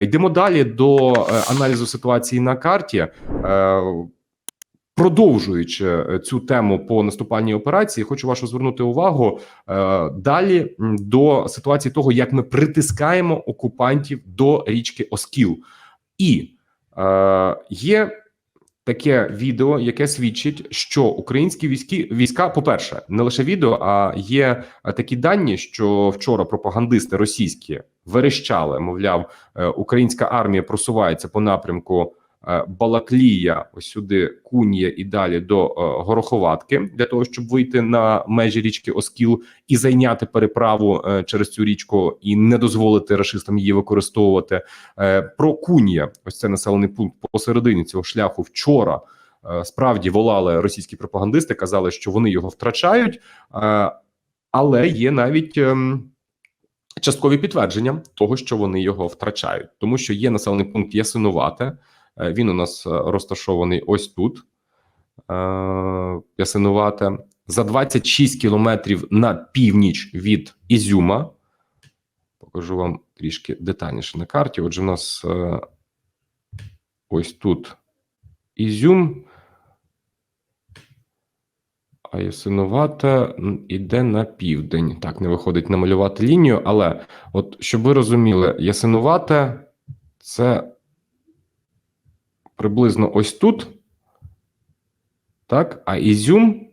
Йдемо далі до е, аналізу ситуації на карті. Е, Продовжуючи е, цю тему по наступальній операції, хочу вашу звернути увагу далі до ситуації того, як ми притискаємо окупантів до річки Оскіл, і є таке відео, яке свідчить, що українські війські війська, по перше, не лише відео, а є е, такі дані, що вчора пропагандисти російські верещали, мовляв, е, українська армія просувається по напрямку. Е, Балаклія, ось сюди Кунія і далі до е, Гороховатки для того, щоб вийти на межі річки Оскіл і зайняти переправу е, через цю річку і не дозволити рашистам її використовувати. Про Кунія, ось це населений пункт посередині цього шляху. Вчора справді волали російські пропагандисти, казали, що вони його втрачають, але є навіть. ем, Часткові підтвердження того, що вони його втрачають, тому що є населений пункт Ясинувате. Е, Він у нас е, розташований ось тут. Е, Ясинувате за 26 кілометрів на північ від Ізюма. Покажу вам трішки детальніше на карті. Отже, у нас ось тут Ізюм. А Ясинувата м, іде на південь. Так, не виходить намалювати лінію, але от щоб ви розуміли, Ясинувате це приблизно ось тут. Так, а Ізюм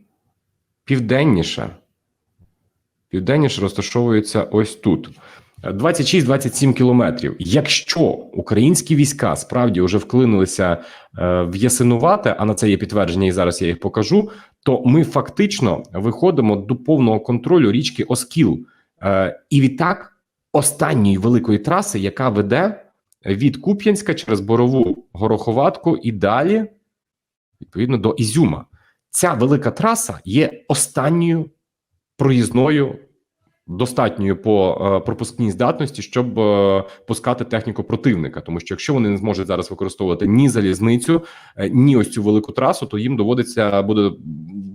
південніше. Південніше розташовується ось тут. 26-27 кілометрів. Якщо українські війська справді вже вклинилися е, в Ясинувате, а на це є підтвердження, і зараз я їх покажу, то ми фактично виходимо до повного контролю річки Оскіл. Е, і відтак останньої великої траси, яка веде від Куп'янська через Борову Гороховатку і далі, відповідно, до Ізюма. Ця велика траса є останньою проїзною, достатньою по е, пропускній здатності, щоб е, пускати техніку противника. Тому що якщо вони не зможуть зараз використовувати ні залізницю, е, ні ось цю велику трасу, то їм доводиться буде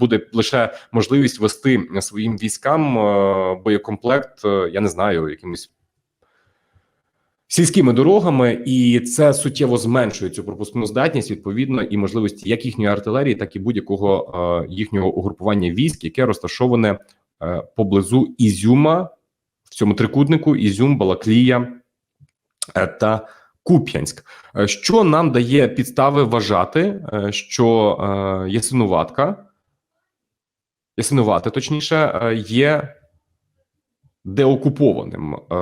буде лише можливість вести своїм військам е, боєкомплект. е, я не знаю, якимось сільськими дорогами, і це суттєво зменшує цю пропускну здатність відповідно і можливості як їхньої артилерії, так і будь-якого е, їхнього угрупування військ, яке розташоване е, поблизу Ізюма в цьому трикутнику: Ізюм, Балаклія е, та Куп'янськ. Е, Що нам дає підстави вважати, е, що е, Ясинуватка, Ясинувати, точніше, е, є деокупованим. Е,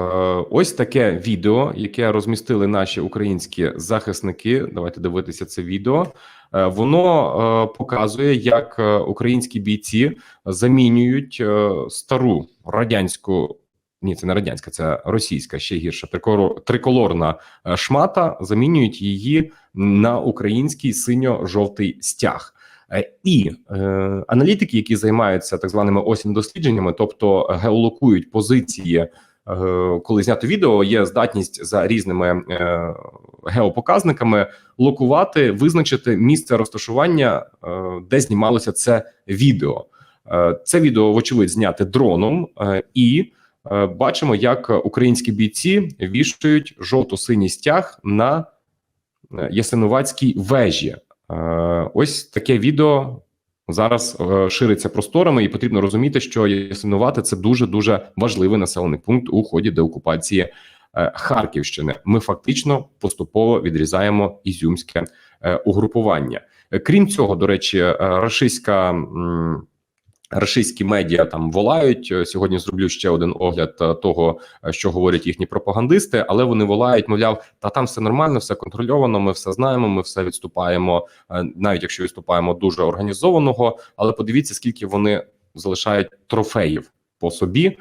Ось таке відео, яке розмістили наші українські захисники. Давайте дивитися це відео. Е, Воно е, показує, як українські бійці замінюють стару радянську. Ні, це не радянська, це російська ще гірша триколорна шмата. Замінюють її на український синьо-жовтий стяг. Е, І е, аналітики, які займаються так званими осінь дослідженнями, тобто геолокують позиції, е, коли знято відео, є здатність за різними е, геопоказниками локувати, визначити місце розташування, е, де знімалося це відео. Е, це відео, вочевидь, зняте дроном, е, і е, бачимо, як українські бійці вішають жовто-синій стяг на е, Ясинуватській вежі. Е, Ось таке відео зараз е, шириться просторами, і потрібно розуміти, що Ясинувати це дуже дуже важливий населений пункт у ході деокупації е, Харківщини. Ми фактично поступово відрізаємо ізюмське угрупування. Крім цього, до речі, рашистська. Рашистські медіа там волають Е, сьогодні. Зроблю ще один огляд е, того, е, що говорять їхні пропагандисти, але вони волають, мовляв, та там все нормально, все контрольовано. Ми все знаємо. Ми все відступаємо, навіть якщо відступаємо дуже організованого. Але подивіться, скільки вони залишають трофеїв по собі,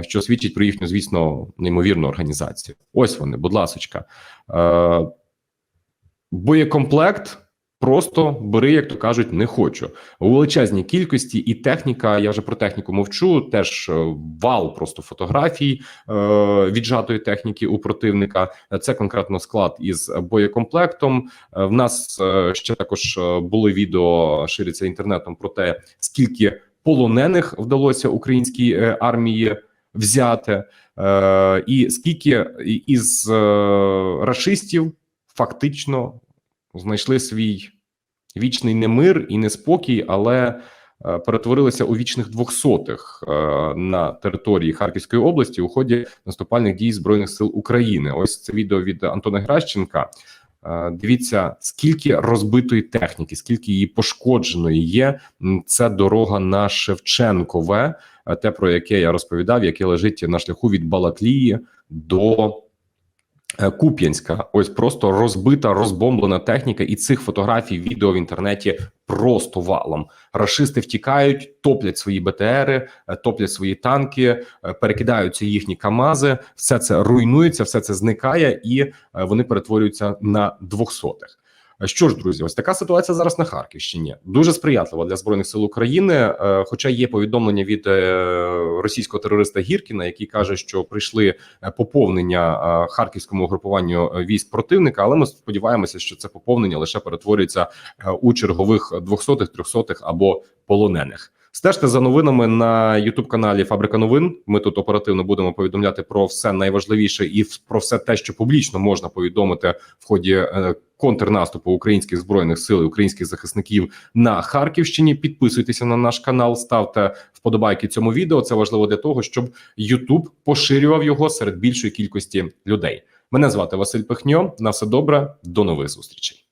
що свідчить про їхню, звісно, неймовірну організацію. Ось вони, будь ласочка. Боєкомплект. Просто бери, як то кажуть, не хочу у величезній кількості, і техніка. Я вже про техніку мовчу. Теж е, вал просто фотографій е, віджатої техніки у противника. Це конкретно склад із боєкомплектом. Е, В нас е, ще також були відео шириться інтернетом про те, скільки полонених вдалося українській армії взяте, е, і скільки із е, рашистів фактично знайшли свій вічний немир і неспокій, але е, перетворилися у вічних двохсотих е, на території Харківської області у ході наступальних дій збройних сил України. Ось це відео від Антона Гращенка. Е, Дивіться, скільки розбитої техніки, скільки її пошкодженої є. Це дорога на Шевченкове, те про яке я розповідав, яке лежить на шляху від Балаклії до Куп'янська. Ось просто розбита, розбомблена техніка, і цих фотографій, відео в інтернеті просто валом. Рашисти втікають, топлять свої БТРи, е, топлять свої танки, е, перекидаються їхні Камази. Все це руйнується, все це зникає, і е, вони перетворюються на двохсотих. Е, Що ж, друзі, ось така ситуація зараз на Харківщині. Дуже сприятлива для збройних сил України. е, Хоча є повідомлення від е, російського терориста Гіркіна, який каже, що прийшли поповнення харківському угрупуванню е, військ противника. Але ми сподіваємося, що це поповнення лише перетворюється у чергових двохсотих, трьохсотих або полонених. Стежте за новинами на Ютуб каналі Фабрика новин. Ми тут оперативно будемо повідомляти про все найважливіше і про все те, що публічно можна повідомити в ході е, контрнаступу українських збройних сил і українських захисників на Харківщині. Підписуйтеся на наш канал, ставте вподобайки цьому відео. Це важливо для того, щоб Ютуб поширював його серед більшої кількості людей. Мене звати Василь Пихньо. На все добре, до нових зустрічей.